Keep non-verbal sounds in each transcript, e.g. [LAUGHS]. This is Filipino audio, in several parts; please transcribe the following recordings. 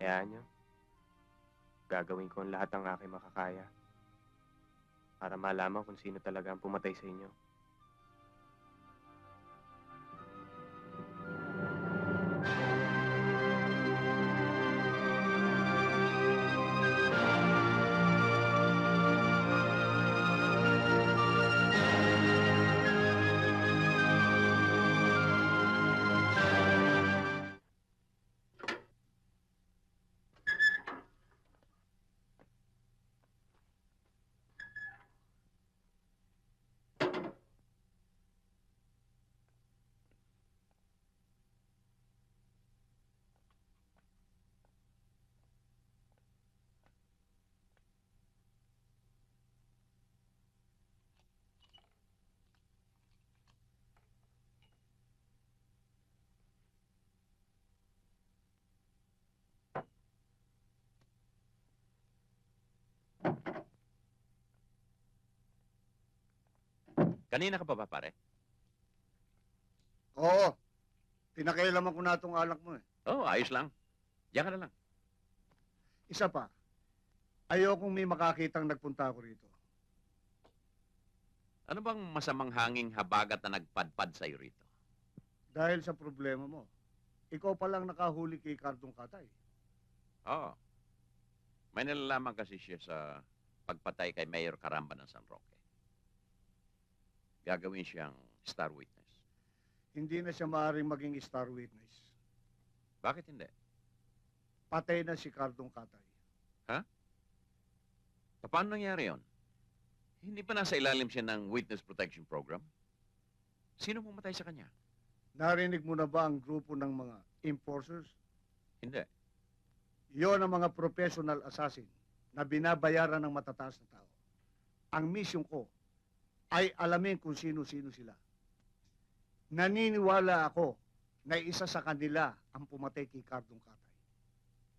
Hayaan nyo. Gagawin ko ang lahat ng aking makakaya para malaman kung sino talaga ang pumatay sa inyo. Kanina ka pa ba, pare? Oo. Pinakailaman ko na itong alak mo eh. Oo, oh, ayos lang. Diyan ka na lang. Isa pa. Ayokong may makakitang nagpunta ako rito. Ano bang masamang hanging habagat na nagpadpad sa'yo rito? Dahil sa problema mo. Ikaw pa lang nakahuli kay Cardong Katay. Oo. May nalalaman kasi siya sa pagpatay kay Mayor Caramba ng San Roque. Gagawin siyang star witness. Hindi na siya maaaring maging star witness. Bakit hindi? Patay na si Cardong Katay. Paano nangyari yon? Hindi pa nasa ilalim siya ng witness protection program? Sino pumatay sa kanya? Narinig mo na ba ang grupo ng mga enforcers? Hindi. Iyon ang mga professional assassin na binabayaran ng matataas na tao. Ang mission ko ay alamin kung sino-sino sila. Naniniwala ako na isa sa kanila ang pumatay kay Cardong Katay.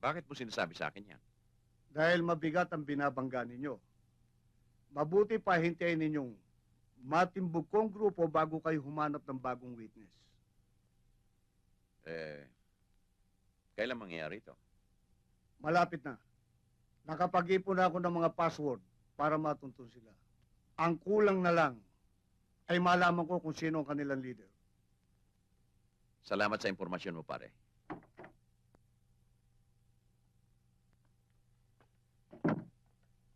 Bakit mo sinasabi sa akin yan? Dahil mabigat ang binabangga ninyo. Mabuti pa hintayin ninyong matimbog kong grupo bago kayo humanap ng bagong witness. Eh, kailan mangyayari ito? Malapit na. Nakapag-ipon na ako ng mga password para matuntun sila. Ang kulang na lang ay malaman ko kung sino ang kanilang leader. Salamat sa impormasyon mo, pare.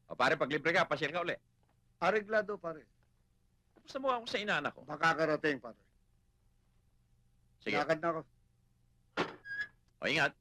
O pare, pag libre ka, pasyal ka uli. Areglado, pare. Tapos mo ako sa inaanak ko. Makakarating, pare. Sige. Lakad na ako. O, ingat.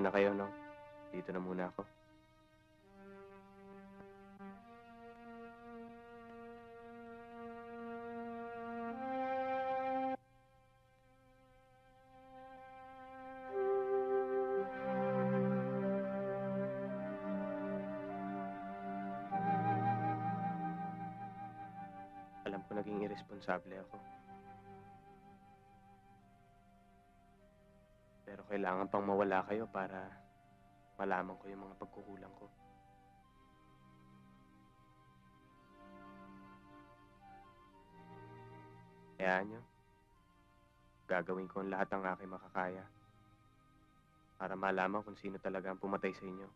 na kayo, no? Dito na muna ako. Alam ko naging irresponsable ako. Kailangan pang mawala kayo para malaman ko yung mga pagkukulang ko. Kaya nyo, gagawin ko ang lahat ng aking makakaya para malaman kung sino talaga ang pumatay sa inyo.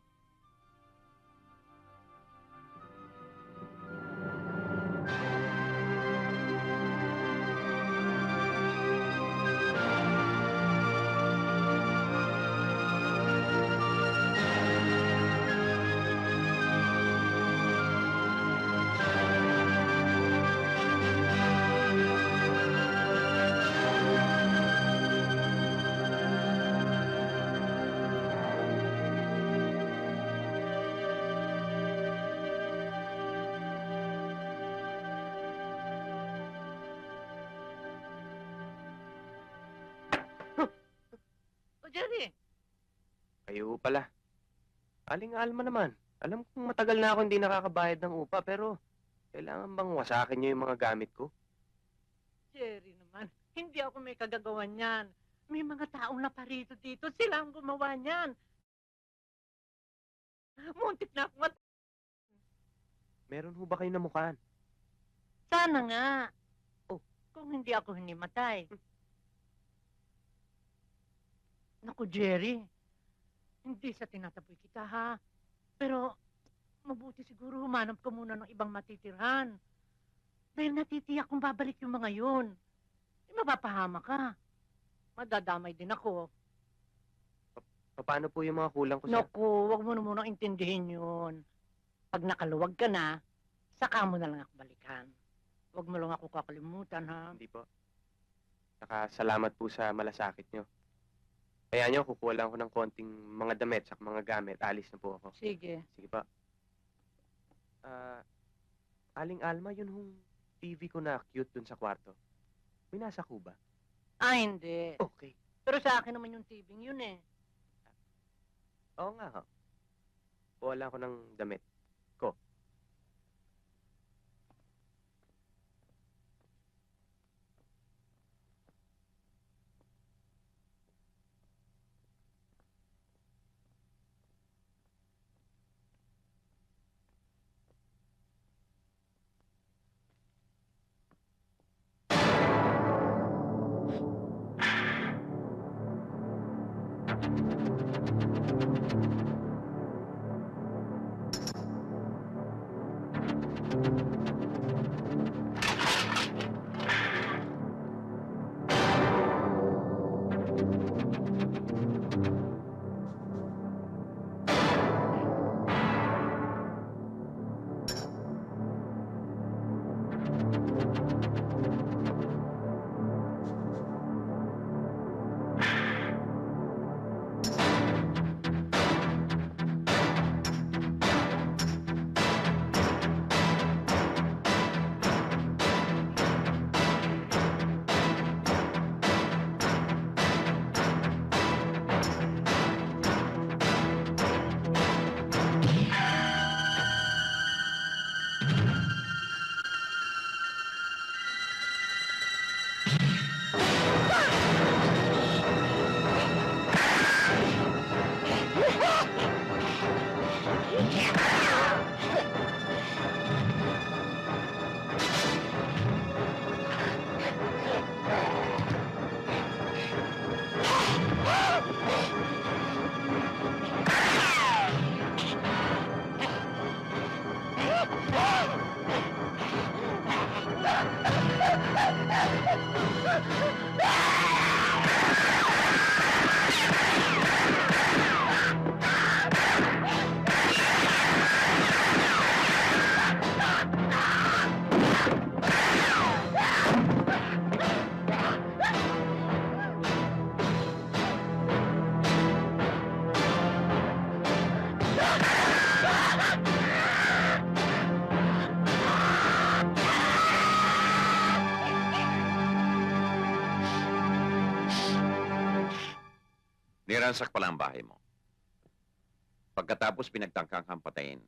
Pala. Aling Alma naman. Alam kong matagal na ako hindi nakakabayad ng upa, pero kailangan bang wasakin niyo yung mga gamit ko? Jerry naman, hindi ako may kagagawan niyan. May mga taong naparito dito, sila ang gumawa niyan. Muntik na ako mat- Meron ho ba kayo namukhaan? Sana nga. Oh, kung hindi ako hinimatay. Naku, Jerry. Hindi sa tinataboy kita, ha? Pero, mabuti siguro humanap ka muna ng ibang matitirhan. Dahil natitiyak kung babalik yung mga yun. Eh, mapapahama ka. Madadamay din ako. Paano po yung mga kulang ko sa... Naku, wag mo na munang intindihin yun. Pag nakaluwag ka na, saka mo na lang ako balikan. Wag mo lang ako kakalimutan, ha? Hindi po. Saka salamat po sa malasakit nyo. Kaya nyo, kukuha lang ako ng konting mga damit sa mga gamit. Alis na po ako. Sige. Sige pa. Ah, Aling Alma, yun hong TV ko na cute dun sa kwarto. May nasa ko ba? Ah, hindi. Okay. Pero sa akin naman yung tibing yun eh. Oo nga ho. Kuha lang ako ng damit. Winransak pala ang bahay mo. Pagkatapos pinagtangkang kang patayin.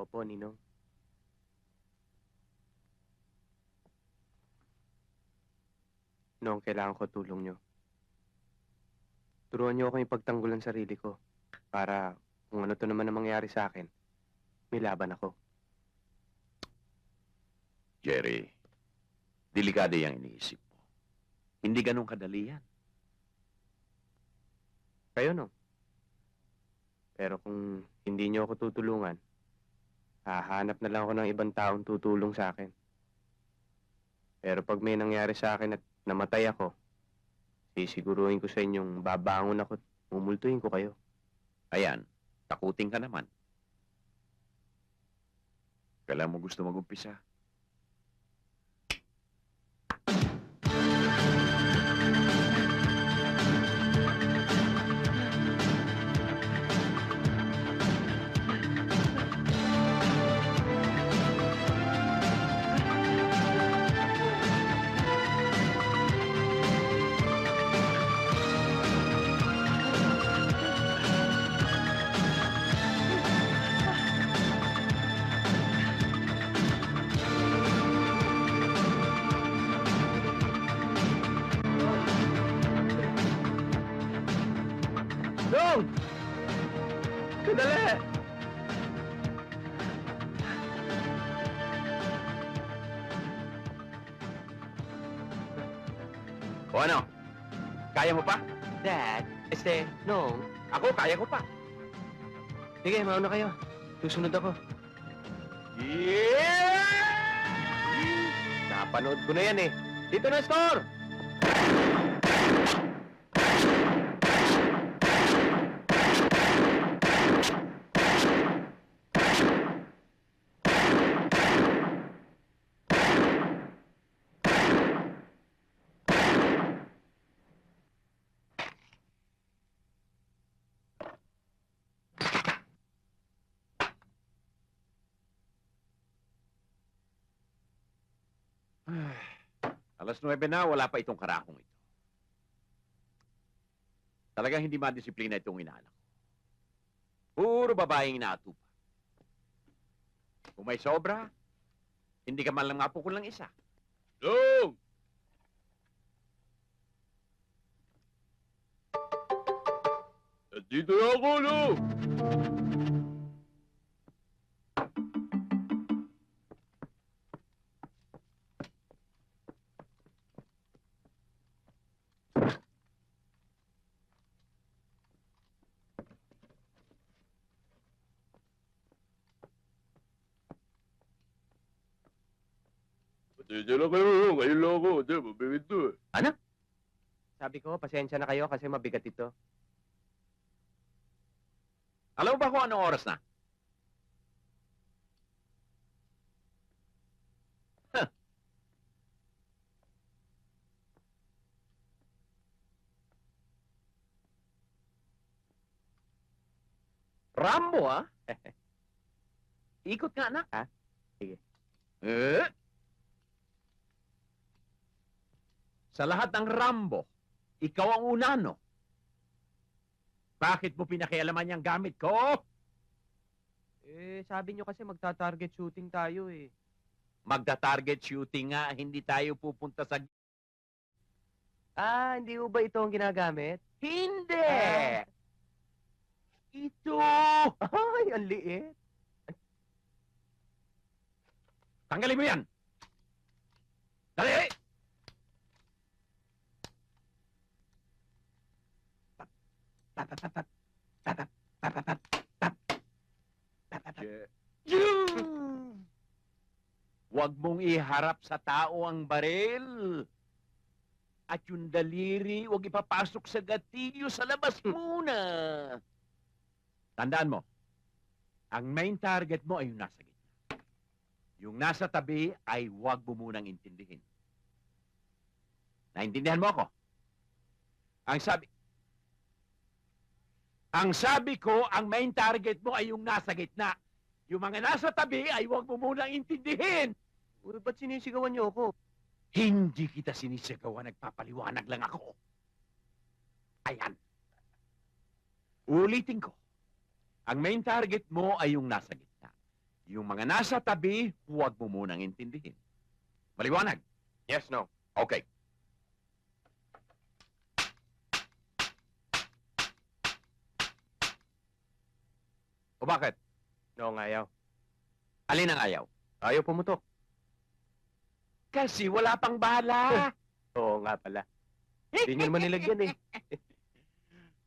Opo, Ninong. Noong kailangan ko tulong nyo. Turuan nyo ako ipagtanggol ang sarili ko para kung ano to naman ang mangyari sa akin, may laban ako. Jerry, delikado yung iniisip mo. Hindi ganun kadali yan. Kayo no. Pero kung hindi nyo ako tutulungan, hahanap na lang ako ng ibang taong tutulong sa akin. Pero pag may nangyari sa akin at namatay ako, sisiguruhin ko sa inyong babangon ako at mumultuhin ko kayo. Ayan, takutin ka naman. Kailan mo gusto mag-umpisa? Dong! Sandali! O ano? Kaya mo pa? Dad, este, no. Ako, kaya ko pa. Sige, mauna kayo. Susunod ako. Yeah! Napanood ko na yan eh. Dito na, store! [SIGHS] Alas 9 na, wala pa itong karakong ito. Talagang hindi madisiplina itong inaanak. Puro babaeng inaatupa. Kung may sobra, hindi ka man lang mapukul ng isa. Dong! Nandito na ako, no? Pasensya na kayo, ngayon lang ako. Hindi, mabigat to eh. Sabi ko, pasensya na kayo kasi mabigat ito. Alam mo ba kung anong oras na? Huh. Rambo, ah? [LAUGHS] Ikot nga, anak. Ha? Sige. Eh? Sa lahat ng Rambo, ikaw ang una, no? Bakit mo pinakialaman yung gamit ko? Eh, sabi nyo kasi magta-target shooting tayo eh. Magda-target shooting nga, hindi tayo pupunta sa... Ah, hindi mo ba ito ang ginagamit? Hindi! Ah. Ito! Ay, ang liit. Tanggalin mo yan! Dali! Huwag mong iharap sa tao ang baril. At yung daliri, huwag ipapasok sa gatilyo sa labas muna. Tandaan mo, ang main target mo ay yung nasa gitna. Yung nasa tabi ay huwag mo munang intindihin. Naintindihan mo ako? Ang sabi... Ang sabi ko, ang main target mo ay yung nasa gitna. Yung mga nasa tabi ay huwag mo munang intindihin. Uy, ba't sinisigawan nyo ako? Hindi kita sinisigawan, nagpapaliwanag lang ako. Ayan. Ulitin ko. Ang main target mo ay yung nasa gitna. Yung mga nasa tabi, huwag mo munang intindihin. Maliwanag? Yes, no. Okay. O bakit? Noong ayaw. Alin ang ayaw? Ayaw pumutok. Kasi wala pang bala. [LAUGHS] Oo nga pala. Hindi nyo naman nilagyan eh.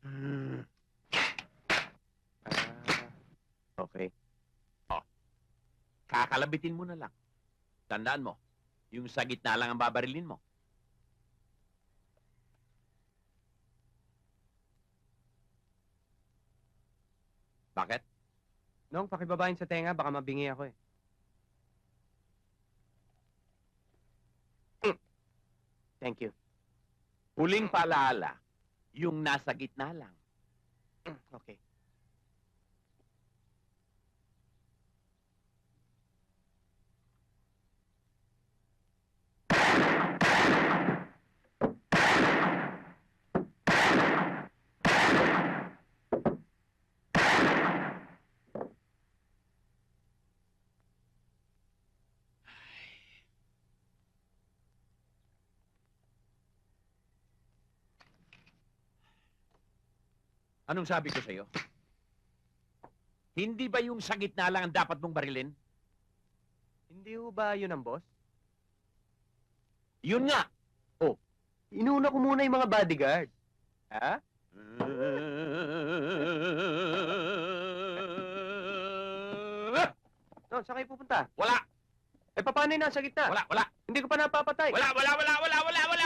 Ah, [LAUGHS] okay. Kakalabitin mo na lang. Tandaan mo, yung sa gitna lang ang babarilin mo. Bakit? Noong pakibabain sa tenga, baka mabingi ako eh. Mm. Thank you. Huling paalala, yung nasa gitna lang. Mm, Okay. Anong sabi ko sa'yo? Hindi ba yung sa gitna lang ang dapat mong barilin? Hindi ho ba yun ang boss? Yun nga! Inuna ko muna yung mga bodyguard. Ha? [LAUGHS] No, saan kayo pupunta? Wala! Eh, paano yung nasa gitna? Wala! Wala! Hindi ko pa napapatay. Wala! Wala! Wala! Wala! Wala! Wala!